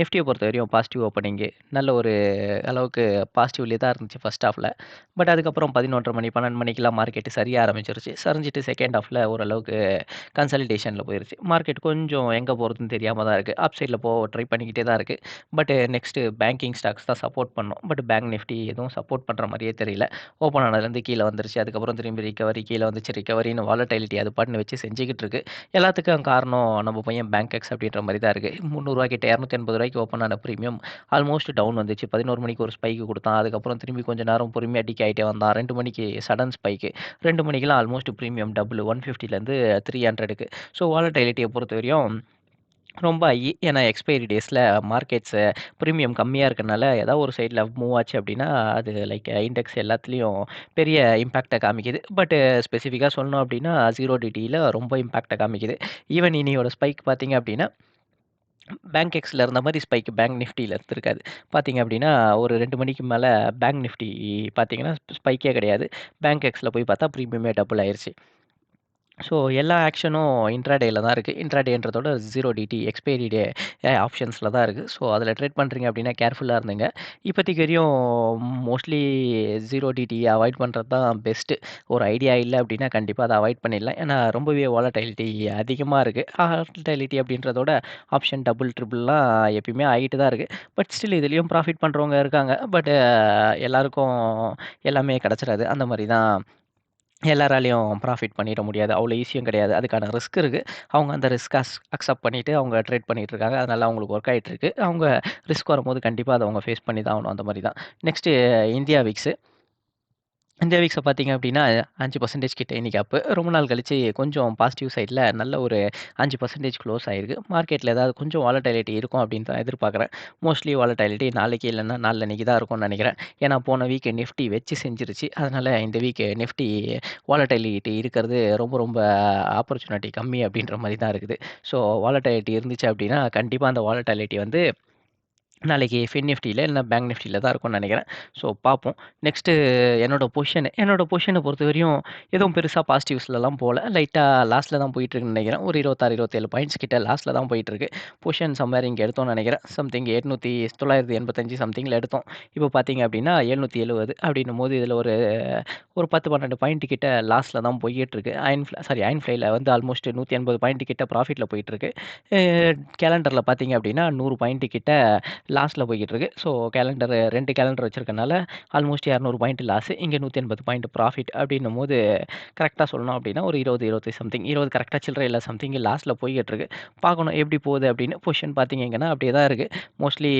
நிஃப்ட்டியை பொறுத்த வரையும் positive opening. நல்ல ஒரு அளவுக்கு பாசிட்டிவ்லேயே தான் இருந்துச்சு ஃபர்ஸ்ட் ஹாஃபில் பட் அதுக்கப்புறம் 11:30 மணி, 12 மணிக்கெல்லாம் மார்க்கெட்டு சரியாக ஆரம்பிச்சிருச்சு சரிஞ்சிட்டு செகண்ட் ஹாஃபில் ஓரளவுக்கு கன்சல்டேஷனில் போயிருச்சு. மார்க்கெட் கொஞ்சம் எங்கே போகிறதுன்னு தெரியாமல் தான் இருக்குது அப் சைடில் போக ட்ரை பண்ணிக்கிட்டே தான் இருக்குது பட் நெக்ஸ்ட்டு பேங்கிங் ஸ்டாக்ஸ் தான் சப்போர்ட் பண்ணோம் பட் பேங்க் நிஃப்டி எதுவும் சப்போர்ட் பண்ணுற மாதிரியே தெரியல. ஓப்பன் ஆனதுலேருந்து கீழே வந்துருச்சு. அதுக்கப்புறம் திரும்பி ரிகவரி கீழே வந்துச்சு. ரிகவரின்னு வாலட்டிலிட்டி அது பாட்டுன்னு வச்சு செஞ்சுக்கிட்டு இருக்கு. எல்லாத்துக்கும் காரணம் நம்ம பையன் பேங்க் எக்ஸ் அப்படின்ற மாதிரி தான் இருக்குது ரூ. 300 கிட்ட எண்பது 280 ஓப்பன் ஆன ப்ரீமியம் ஆல்மோஸ்ட் டவுன் வந்துச்சு. 11 மணிக்கு ஒரு ஸ்பைக்கு கொடுத்தான் அதுக்கப்புறம் திரும்பி கொஞ்சம் நேரம் பொறுமையாக டிக் ஆகிட்டே வந்தான். ரெண்டு மணிக்கு சடன் ஸ்பைக்கு ரெண்டு மணிக்கெலாம் ஆல்மோஸ்ட் ப்ரீமியம் டபுள் 150லேருந்து 300க்கு. ஸோ வாலட்டிலிட்டியை பொறுத்த வரையும் ரொம்ப ஐ ஏன்னா எக்ஸ்பைரி டேஸில் மார்க்கெட்ஸு ப்ரீமியம் கம்மியாக இருக்கனால ஏதாவது ஒரு சைடில் மூவ் ஆச்சு அப்படின்னா, அது லைக் இண்டெக்ஸ் எல்லாத்துலேயும் பெரிய இம்பேக்டை காமிக்குது. பட்டு ஸ்பெசிஃபிக்காக சொல்லணும் அப்படின்னா, ஜீரோ டிடியில் ரொம்ப இம்பேக்டை காமிக்குது. ஈவன் இன்னியோட ஸ்பைக் பார்த்தீங்க அப்படின்னா, பேங்க் எக்ஸில் இருந்த மாதிரி ஸ்பைக் பேங்க் நிஃப்டியில் இருந்திருக்காது. பார்த்தீங்க அப்படின்னா, ஒரு ரெண்டு மணிக்கு மேலே பேங்க் நிஃப்டி பார்த்தீங்கன்னா, ஸ்பைக்கே கிடையாது. பேங்க் எக்ஸில் போய் பார்த்தா ப்ரீமியமே டபுள் ஆயிடுச்சு ஸோ எல்லா ஆக்ஷனும் இன்ட்ராடேயில் தான் இருக்குது இன்ட்ராடேன்றதோட 0DT எக்ஸ்பைரி டே ஆப்ஷன்ஸில் தான் இருக்குது ஸோ அதில் ட்ரேட் பண்ணுறீங்க அப்படின்னா கேர்ஃபுல்லாக இருந்துங்க. இப்போதைக்கு வரையும் மோஸ்ட்லி 0DT அவாய்ட் பண்ணுறது தான் பெஸ்ட்டு. ஒரு ஐடியா இல்லை அப்படின்னா கண்டிப்பாக அதை அவாய்ட் பண்ணிடலாம். ஏன்னா ரொம்பவே வாலடைலிட்டி அதிகமாக இருக்குது வாலடைலிட்டி அப்படின்றதோட ஆப்ஷன் டபுள், ட்ரிபிள்லாம் எப்பயுமே ஆகிட்டு தான் இருக்குது பட் ஸ்டில் இதுலேயும் ப்ராஃபிட் பண்ணுறவங்க இருக்காங்க. பட் எல்லாருக்கும் எல்லாமே கிடச்சிடாது அந்த மாதிரி தான் எல்லாராலையும் ப்ராஃபிட் பண்ணிட முடியாது. அவ்வளோ ஈஸியும் கிடையாது. அதுக்கான ரிஸ்க் இருக்குது அவங்க அந்த ரிஸ்க்க அஸ் அக்செப்ட் பண்ணிட்டு அவங்க ட்ரேட் பண்ணிகிட்டு இருக்காங்க. அதனால் அவங்களுக்கு ஒர்க் ஆகிட்டு இருக்கு. அவங்க ரிஸ்க் வரும்போது கண்டிப்பாக அதை அவங்க ஃபேஸ் பண்ணி தான் ஆகணும். அந்த மாதிரி தான். நெக்ஸ்ட்டு இந்தியா வீக்ஸு இந்த வீக்ஸை பார்த்தீங்க அப்படின்னா அஞ்சு பர்சன்டேஜ் கிட்ட இன்னைக்கு அப்போ ரொம்ப நாள் கழிச்சு கொஞ்சம் பாசிட்டிவ் சைடில் நல்ல ஒரு அஞ்சு பர்சன்டேஜ் க்ளோஸ் ஆயிருக்கு. மார்க்கெட்டில் ஏதாவது கொஞ்சம் வாலடைலிட்டி இருக்கும் அப்படின்னு தான் எதிர்பார்க்குறேன். மோஸ்ட்லி வாலடைலிட்டி நாளைக்கு இல்லைன்னா நாளான்னைக்கு தான் இருக்கும்னு நினைக்கிறேன் ஏன்னா போன வீக் நிஃப்டி வச்சு செஞ்சுருச்சு. அதனால் இந்த வீக் நிஃப்டி வாலடைலிட்டி இருக்கிறது ரொம்ப ரொம்ப ஆப்பர்ச்சுனிட்டி கம்மி அப்படின்ற மாதிரி தான் இருக்குது. ஸோ வாலடைலிட்டி இருந்துச்சு அப்படின்னா, கண்டிப்பாக அந்த வாலட்டாலிட்டி வந்து நாளைக்கு ஃபின் நிஃப்டியில் இல்ல பேங்க் நிஃப்டியில் தான் இருக்கும்னு நினைக்கிறேன் ஸோ பார்ப்போம். நெக்ஸ்ட்டு என்னோட பொசிஷன் என்னோட பொறுத்த பொறுத்தவரையும் எதுவும் பெருசாக பாசிட்டிவ்ஸ்லலாம் போகல லைட்டாக லாஸ்ட்டில் தான் போயிட்டுருக்குன்னு நினைக்கிறேன் ஒரு 26, 27 பாயிண்ட்ஸ் கிட்ட லாஸ்ட்டில் தான் போயிட்டு இருக்கு. பொசிஷன் சம்வேர் இங்கே எடுத்தோம்னு நினைக்கிறேன் சம்திங் எழுநூற்றி தொள்ளாயிரத்தி எண்பத்தஞ்சு சம்திங்கில் எடுத்தோம். இப்போ பார்த்தீங்க அப்படின்னா எழுநூற்றி எழுபது அப்படின்னும் போது இதில் ஒரு ஒரு 10, 12 பாயிண்ட் கிட்ட லாஸ்ட்டில் தான் போயிட்டுருக்கு அயன் ஃப்ளை சாரி அயன் ஃப்ளைல வந்து ஆல்மோஸ்ட் 180 பாயிண்ட் கிட்ட ப்ராஃபிட்டில் போயிட்டுருக்கு கேலண்டரில் பார்த்தீங்க அப்படின்னா நூறு பாயிண்ட் கிட்ட லாஸ்ட்டில் போய்கிட்டு இருக்கு. ஸோ கேலண்டர் ரெண்டு கேலண்டர் வச்சிருக்கனால ஆல்மோஸ்ட் 200 பாயிண்ட் லாஸ். இங்க 180 பாயிண்ட் ப்ராஃபிட் அப்படின்னும் போது கரெக்டாக சொல்லணும் அப்படின்னா ஒரு 20, 25 சம்திங் இருபது கரெக்டாக சில்லற இல்லை சம்திங் லாஸ்ட்டில் போய்கிட்டு இருக்கு. பார்க்கணும் எப்படி போகுது அப்படின்னு. பொசிஷன் பார்த்தீங்கன்னா அப்படியே தான் இருக்குது மோஸ்ட்லி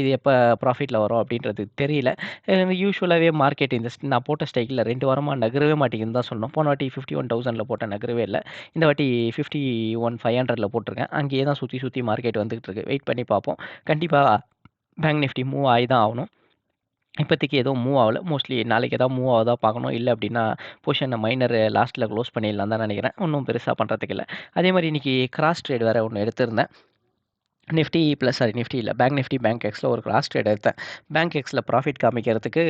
இது எப்போ ப்ராஃபிட்டில் வரும் அப்படின்றது தெரியல. யூஸ்வலாகவே மார்க்கெட் இந்த நான் போட்ட ஸ்டைக்கில் ரெண்டு வாரமாக நகரவே மாட்டேங்குதுன்னு தான் சொல்லணும். போன வாட்டி 51,000ல போட்டேன் நகரவே இல்லை இந்த வாட்டி 51,500ல போட்டிருக்கேன். அங்கேயே தான் சுற்றி சுற்றி மார்க்கெட் வந்துகிட்டு இருக்கு. வெயிட் பண்ணி பார்ப்போம். கண்டிப்பாக கண்டிப்பாக பேங்க் நிஃப்டி மூவ் ஆகி தான் ஆகணும். இப்போதைக்கு எதுவும் மூவ் ஆகலை மோஸ்ட்லி நாளைக்கு எதாவது மூவ் ஆகுதா பார்க்கணும். இல்லை அப்படின்னா பொசிஷனை மைனர் லாஸ்ட்டில் க்ளோஸ் பண்ணிடலாம்னு தான் நினைக்கிறேன் ஒன்றும் பெருசாக பண்ணுறதுக்கு இல்லை அதே மாதிரி இன்னைக்கு கிராஸ் ட்ரேட் வேறு ஒன்று எடுத்திருந்தேன். நிஃப்டி ப்ளஸ் சாரி நிஃப்டி இல்லை பேங்க் நிஃப்டி, பேங்க் எக்ஸில் ஒரு கிராஸ் ட்ரேட் எடுத்தேன். பேங்க் எக்ஸில் ப்ராஃபிட் காமிக்கிறதுக்கு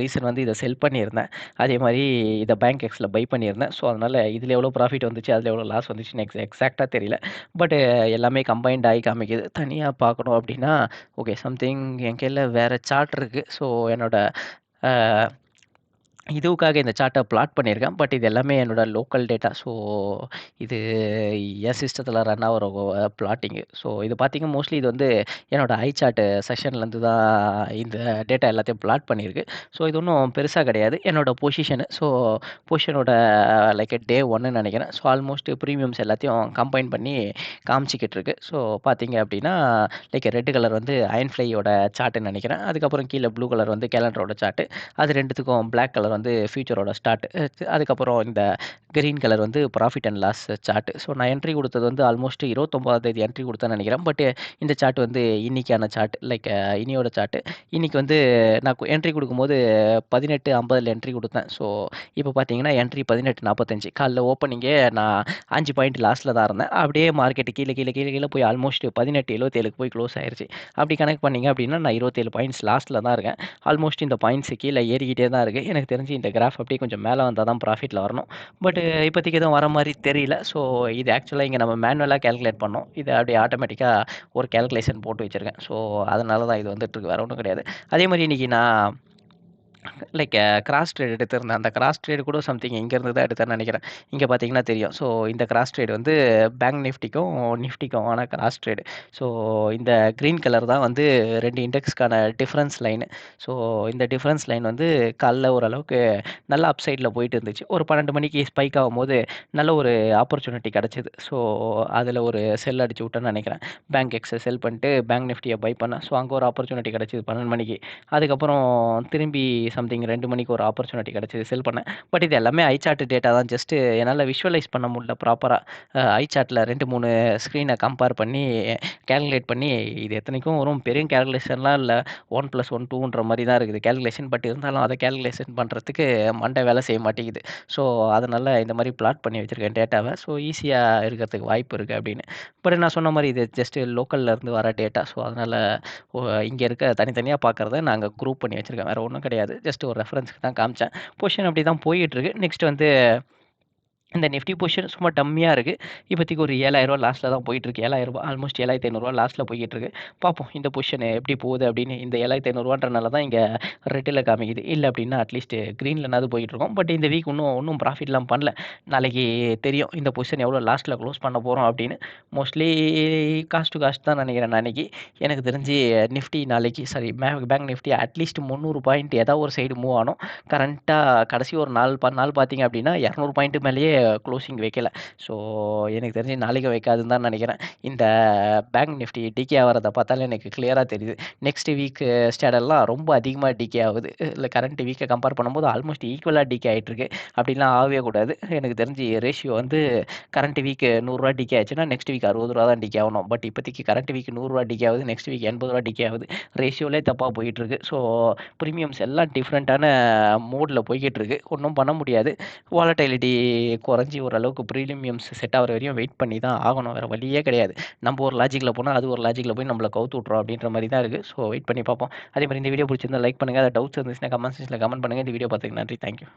ரீசன் வந்து இதை செல் பண்ணியிருந்தேன். அதே மாதிரி இதை பேங்க் எக்ஸில் பை பண்ணியிருந்தேன். ஸோ அதனால் இதில் எவ்வளோ ப்ராஃபிட் வந்துச்சு, அதில் எவ்வளோ லாஸ் வந்துச்சுன்னு எக்ஸ் எக்ஸாக்டாக தெரியல. பட் எல்லாமே கம்பைன்ட் ஆகி காமிக்குது. தனியாக பார்க்கணும் அப்படின்னா, ஓகே சம்திங் என் கையில் வேற சார்ட் இருக்குது ஸோ என்னோடய இதுவுக்காக இந்த சார்ட்டை பிளாட் பண்ணியிருக்கேன். பட் இது எல்லாமே என்னோட லோக்கல் டேட்டா. ஸோ இது என் சிஸ்டத்தில் ரன் ஆகிற பிளாட்டிங்கு ஸோ இது பார்த்தீங்க மோஸ்ட்லி இது வந்து என்னோடய ஐ சார்ட்டு செஷன்லேருந்து தான் இந்த டேட்டா எல்லாத்தையும் பிளாட் பண்ணியிருக்கு. ஸோ இது ஒன்றும் பெருசாக கிடையாது. என்னோட பொசிஷனு ஸோ பொசிஷனோட லைக் டே ஒன்றுன்னு நினைக்கிறேன் ஸோ ஆல்மோஸ்ட் ப்ரீமியம்ஸ் எல்லாத்தையும் கம்பைன் பண்ணி காமிச்சிக்கிட்டு இருக்கு. ஸோ பார்த்தீங்க அப்படின்னா, லைக் ரெட் கலர் வந்து அயன் ஃப்ளையோட சார்ட்டுன்னு நினைக்கிறேன் அதுக்கப்புறம் கீழே ப்ளூ கலர் வந்து கேலண்டரோட சார்ட்டு அது ரெண்டுத்துக்கும் பிளாக் கலர் வந்து ஃபியூச்சரோட ஸ்டார்ட். அதுக்கப்புறம் இந்த க்ரீன் கலர் வந்து profit and loss chart. So நான் என்ட்ரி கொடுத்தது வந்து ஆல்மோஸ்ட் 29ஆம் தேதி என்ட்ரி கொடுத்தேன் நினைக்கிறேன் பட் இந்த சார்ட் வந்து இன்னைக்கான சார்ட். Like இனியோட chart. இன்றைக்கி வந்து நான் என்ட்ரி கொடுக்கும்போது பதினெட்டு ஐம்பதில் என்ட்ரி கொடுத்தேன் ஸோ இப்போ பார்த்தீங்கன்னா என்ட்ரி 18.45 காலைல ஓப்பனிங்கே நான் அஞ்சு பாயிண்ட் லாஸ்ட்டில் தான் இருந்தேன். அப்படியே மார்க்கெட்டு கீழே கீழே கீழே கீழே போய் ஆல்மோஸ்ட் 18.77க்கு போய் க்ளோஸ் ஆயிடுச்சு அப்படி கணக்கு பண்ணீங்க அப்படின்னா நான் 27 பாயிண்ட்ஸ் லாஸ்ட்டில் தான் இருக்கேன். ஆல்மோஸ்ட் இந்த பாயிண்ட்ஸ் கீழே ஏறிக்கிட்டே தான் இருக்குது எனக்கு தெரிஞ்சு தெரிஞ்சு இந்த கிராஃப் அப்படியே கொஞ்சம் மேலே வந்தால் தான் ப்ராஃபிட்டில் வரணும். பட் இப்போதைக்கு எதுவும் வர மாதிரி தெரியல. ஸோ இது ஆக்சுவலாக இங்கே நம்ம மேனுவலாக கேல்குலேட் பண்ணோம். இது அப்படியே ஆட்டோமேட்டிக்காக ஒரு கேல்குலேஷன் போட்டு வச்சுருக்கேன். ஸோ அதனால தான் இது வந்துட்டுருக்கு வேறு ஒன்றும் கிடையாது. அதே மாதிரி இன்றைக்கி நான் லைக் கிராஸ் ட்ரேட் எடுத்திருந்தேன். அந்த கிராஸ் ட்ரேடு கூட சம்திங் இங்கேருந்து தான் எடுத்தேன்னு நினைக்கிறேன். இங்கே பார்த்தீங்கன்னா தெரியும். ஸோ இந்த கிராஸ் ட்ரேட் வந்து பேங்க் நிஃப்டிக்கும் நிஃப்டிக்கும் ஆன கிராஸ் ட்ரேடு ஸோ இந்த க்ரீன் கலர் தான் வந்து ரெண்டு இண்டெக்ஸ்க்கான டிஃப்ரென்ஸ் லைனு ஸோ இந்த டிஃப்ரென்ஸ் லைன் வந்து காலைல ஓரளவுக்கு நல்ல அப்சைடில் போயிட்டு இருந்துச்சு. ஒரு பன்னெண்டு மணிக்கு ஸ்பைக் ஆகும்போது நல்ல ஒரு ஆப்பர்ச்சுனிட்டி கிடச்சிது. ஸோ அதில் ஒரு செல் அடிச்சு விட்டேன்னு நினைக்கிறேன். பேங்க் எக்ஸை செல் பண்ணிட்டு பேங்க் நிஃப்டியை பை பண்ணேன். ஸோ அங்கே ஒரு ஆப்பர்ச்சுனிட்டி கிடச்சிது பன்னெண்டு மணிக்கு. அதுக்கப்புறம் திரும்பி சம்திங் ரெண்டு மணிக்கு ஒரு ஆப்பர்ச்சுனிட்டி கிடச்சிது செல் பண்ணேன். பட் இது எல்லாமே ஐ சார்ட் டேட்டா தான். ஜஸ்ட்டு என்னால் விஷுவலைஸ் பண்ண முடியல ப்ராப்பராக ஐ சார்ட்டில் ரெண்டு மூணு ஸ்க்ரீனை கம்பேர் பண்ணி கேல்குலேட் பண்ணி இது எத்தனைக்கும் வரும்? பெரிய கேல்குலேஷன்லாம் இல்லை. ஒன் ப்ளஸ் ஒன் டூன்ற மாதிரி தான் இருக்குது கேல்குலேஷன் பட் இருந்தாலும் அதை கேல்குலேஷன் பண்ணுறதுக்கு மண்டை வேலை செய்ய மாட்டேங்குது. ஸோ அதனால் இந்த மாதிரி பிளாட் பண்ணி வச்சுருக்கேன் டேட்டாவை ஸோ ஈஸியாக இருக்கிறதுக்கு வாய்ப்பு இருக்குது அப்படின்னு. பட் நான் சொன்ன மாதிரி இது ஜஸ்ட்டு லோக்கல்லேருந்து வர டேட்டா ஸோ அதனால் இங்கே இருக்க தனித்தனியாக பார்க்குறத நாங்கள் குரூப் பண்ணி வச்சுருக்கேன். வேறு ஒன்றும் கிடையாது. ஜஸ்ட் ஒரு ரெஃபரன்ஸ்க்கு தான் காமிச்சேன். பொசிஷன் அப்படி தான் போயிட்டுருக்கு நெக்ஸ்ட் வந்து இந்த நிஃப்டி பொசிஷன் சும்மா டம்மியாக இருக்குது இப்போதைக்கு ஒரு ஏழாயிரரூவா லாஸ்ட்டில் தான் போயிட்டுருக்கு. ஏழாயிரரூபா ஆல்மோஸ்ட் ஏழாயிரத்தி ஐநூறுரூவா லாஸ்ட்டில் போயிட்டுருக்கு. பார்ப்போம் இந்த பொசிஷன் எப்படி போகுது அப்படின்னு இந்த ஏழாயிரத்தி ஐநூறுரூவான்றனால தான் இங்கே ரெட்டில் காமிக்குது. இல்லை அப்படின்னா அட்லீஸ்ட் க்ரீன்லனாவது போயிட்டுருக்கோம். பட் இந்த வீக் இன்னும் ஒன்றும் ப்ராஃபிட்லாம் பண்ணல. நாளைக்கு தெரியும் இந்த பொசிஷன் எவ்வளோ லாஸ்ட்டில் க்ளோஸ் பண்ண போகிறோம் அப்படின்னு. மோஸ்ட்லி காஸ்ட் டு காஸ்ட் தான் நினைக்கிறேன் நாளைக்கு. எனக்கு தெரிஞ்சு நிஃப்டி நாளைக்கு sorry bank nifty at least முந்நூறு பாயிண்ட் ஏதாவது ஒரு சைடு மூவ் ஆனோம். கரண்ட்டாக கடைசி ஒரு நாள் பா நாள் பார்த்தீங்க அப்படின்னா இரநூறு பாயிண்ட்டு மேலேயே க்ளோசிங் வைக்கல. ஸோ எனக்கு தெரிஞ்சு நாளைக்கு வைக்காதுன்னு தான் நினைக்கிறேன். இந்த பேங்க் நிஃப்டி டிகே ஆகிறத பார்த்தாலே எனக்கு கிளியராக தெரியுது. நெக்ஸ்ட் வீக் ஸ்டேடெல்லாம் ரொம்ப அதிகமாக டிகே ஆகுது. இல்லை கரண்ட் வீக்கை கம்பேர் பண்ணும்போது ஆல்மோஸ்ட் ஈக்குவலாக டிகே ஆகிட்டுருக்கு அப்படிலாம் ஆகவே கூடாது. எனக்கு தெரிஞ்சு ரேஷியோ வந்து கரண்ட் வீக் நூறுரூவா டிகே ஆச்சுன்னா நெக்ஸ்ட் வீக் அறுபது ரூபா தான் டிகே ஆகணும். பட் இப்போதைக்கு கரண்ட் வீக் நூறுரூவா டிகே ஆகுது நெக்ஸ்ட் வீக் எண்பது ரூபா டிகே ஆகுது. ரேஷியோலே தப்பாக போயிட்டுருக்கு. ஸோ ப்ரீமியம்ஸ் எல்லாம் டிஃப்ரெண்ட்டான மோடில் போய்கிட்டு இருக்கு ஒன்றும் பண்ண முடியாது. வாலட்டிலிட்டி குறைஞ்சி ஓரளவுக்கு ப்ரீலிமியம்ஸ் செட் ஆகிற வரையும் வெயிட் பண்ணி தான் ஆகணும். வேறு வழியே கிடையாது. நம்ம ஒரு லாஜிக்கில் போனால் அது ஒரு லாஜிக்கில் போய் நம்மளை கவுத்து விட்றோம் அப்படின்ற மாதிரி தான் இருக்குது ஸோ வெயிட் பண்ணி பார்ப்போம். அதே மாதிரி இந்த வீடியோ பிடிச்சிருந்தா லைக் பண்ணுங்கள் அதை டவுட்ஸ் இருந்துச்சுன்னா கமெண்ட் செக்ஷனில் கமெண்ட் பண்ணுங்கள் இந்த வீடியோ பார்த்துக்கு நன்றி. தேங்க்யூ